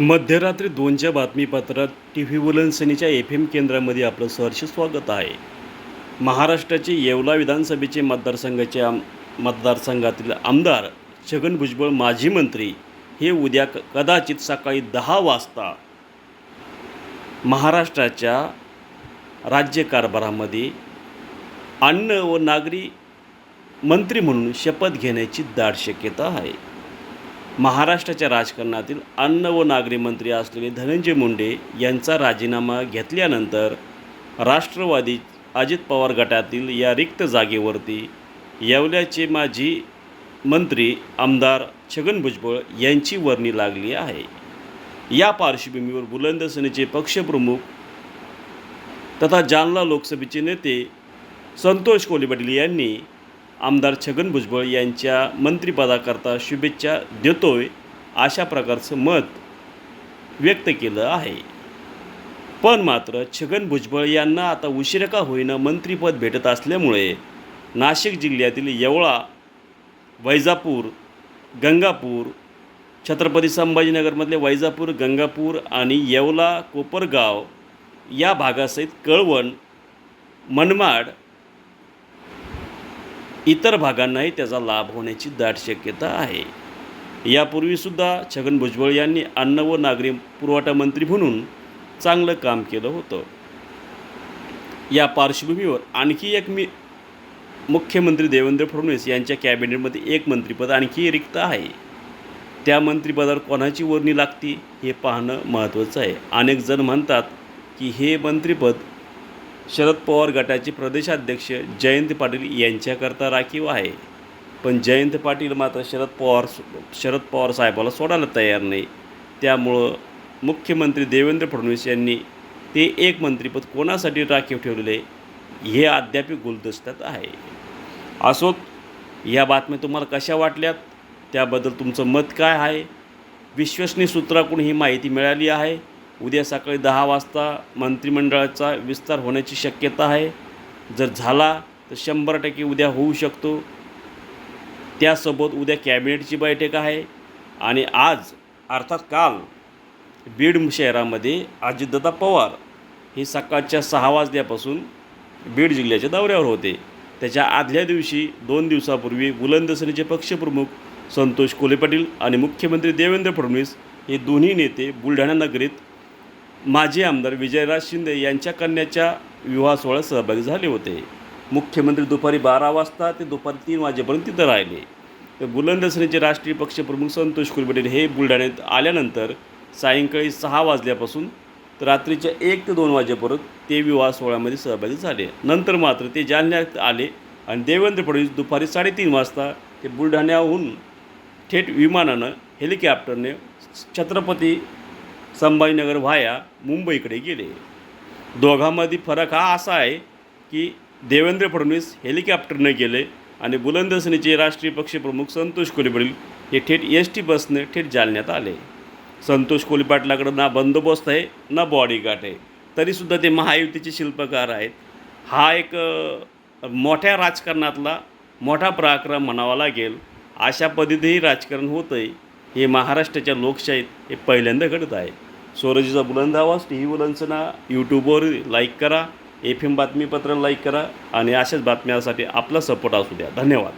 मध्यरात्री दोनच्या बातमीपत्रात टी व्ही वुलनसनीच्या एफ एम केंद्रामध्ये आपलं सहर्ष स्वागत आहे. महाराष्ट्राचे येवला विधानसभेचे मतदारसंघाचे आम मतदारसंघातील आमदार छगन भुजबळ माजी मंत्री हे उद्या क कदाचित सकाळी दहा वाजता महाराष्ट्राच्या राज्यकारभारामध्ये अन्न व नागरी मंत्री म्हणून शपथ घेण्याची दाट शक्यता आहे. महाराष्ट्राच्या राजकारणातील अन्न व नागरी मंत्री असलेले धनंजय मुंडे यांचा राजीनामा घेतल्यानंतर राष्ट्रवादी अजित पवार गटातील या रिक्त जागेवरती येवल्याचे माजी मंत्री आमदार छगन भुजबळ यांची वर्णी लागली आहे. या पार्श्वभूमीवर बुलंद सेनेचे पक्षप्रमुख तथा जालना लोकसभेचे नेते संतोष कोल्हे पाटील यांनी आमदार छगन भुजबळ यांच्या मंत्रिपदाकरता शुभेच्छा देतोय अशा प्रकारचं मत व्यक्त केलं आहे. पण मात्र छगन भुजबळ यांना आता उशिरा का होईना मंत्रिपद भेटत असल्यामुळे नाशिक जिल्ह्यातील येवळा वैजापूर गंगापूर छत्रपती संभाजीनगरमधले वैजापूर गंगापूर आणि येवला कोपरगाव या भागासहित कळवण मनमाड इतर भागांनाही त्याचा लाभ होण्याची दाट शक्यता आहे. यापूर्वीसुद्धा छगन भुजबळ यांनी अन्न व नागरी पुरवठा मंत्री म्हणून चांगलं काम केलं होतं. या पार्श्वभूमीवर आणखी एक मी मुख्यमंत्री देवेंद्र फडणवीस यांच्या कॅबिनेटमध्ये एक मंत्रिपद आणखी रिक्त आहे. त्या मंत्रिपदावर कोणाची वर्णी लागती हे पाहणं महत्त्वाचं आहे. अनेक जण म्हणतात की हे मंत्रिपद शरद पवार गटाचे प्रदेशाध्यक्ष जयंत पाटील यांच्याकरता राखीव आहे. पण जयंत पाटील मात्र शरद पवार शरद पवार साहेबाला सोडायला तयार नाही. त्यामुळं मुख्यमंत्री देवेंद्र फडणवीस यांनी ते एक मंत्रिपद कोणासाठी राखीव ठेवलेले हे अद्याप गुलदस्त्यात आहे. असोत या बातम्या तुम्हाला कशा वाटल्यात? त्याबद्दल तुमचं मत काय आहे? विश्वसनीय सूत्राकडून ही माहिती मिळाली आहे. उद्या सकाळी दहा वाजता मंत्रिमंडळाचा विस्तार होण्याची शक्यता आहे. जर झाला तर शंभर टक्के उद्या होऊ शकतो. त्यासोबत उद्या कॅबिनेटची बैठक आहे आणि आज अर्थात काल बीड शहरामध्ये अजितदादा पवार हे सकाळच्या सहा वाजल्यापासून बीड जिल्ह्याच्या दौऱ्यावर होते. त्याच्या आदल्या दिवशी दोन दिवसापूर्वी बुलंदसेनेचे पक्षप्रमुख संतोष कोले पाटील आणि मुख्यमंत्री देवेंद्र फडणवीस हे दोन्ही नेते बुलढाणा नगरीत माजी आमदार विजयराज शिंदे यांच्या कन्याच्या विवाह सोहळ्यात सहभागी झाले होते. मुख्यमंत्री दुपारी बारा वाजता ते दुपारी तीन वाजेपर्यंत तिथं राहिले. तर बुलंद सेनेचे राष्ट्रीय पक्षप्रमुख संतोष कुलपटेल हे बुलढाण्यात आल्यानंतर सायंकाळी सहा वाजल्यापासून तर रात्रीच्या एक ते दोन वाजेपर्यंत ते विवाह सोहळ्यामध्ये सहभागी झाले. नंतर मात्र ते जालन्यात आले आणि देवेंद्र फडणवीस दुपारी साडेतीन वाजता ते बुलढाण्याहून थेट विमानानं हेलिकॉप्टरने छत्रपती संभाजीनगर व्हाया मुंबईकडे गेले. दोघांमध्ये फरक हा असा आहे की देवेंद्र फडणवीस हेलिकॉप्टरने गेले आणि बुलंद सेनेचे राष्ट्रीय पक्षप्रमुख संतोष कोलीपाटील हे थेट एस टी बसने थेट जालण्यात आले. संतोष कोलीपाटलाकडं ना बंदोबस्त आहे ना बॉडीगार्ड आहे. तरीसुद्धा ते महायुतीचे शिल्पकार आहेत. हा एक मोठ्या राजकारणातला मोठा पराक्रम म्हणावा लागेल. अशा पद्धतीही राजकारण होतं आहे हे महाराष्ट्राच्या लोकशाहीत हे पहिल्यांदा घडत आहे. स्वराजीचा बुलंद आवाज टी व्ही वलंचना यूट्यूबवर लाईक करा एफ एम बातमीपत्र लाईक करा आणि अशाच बातम्यासाठी आपला सपोर्ट असू द्या. धन्यवाद.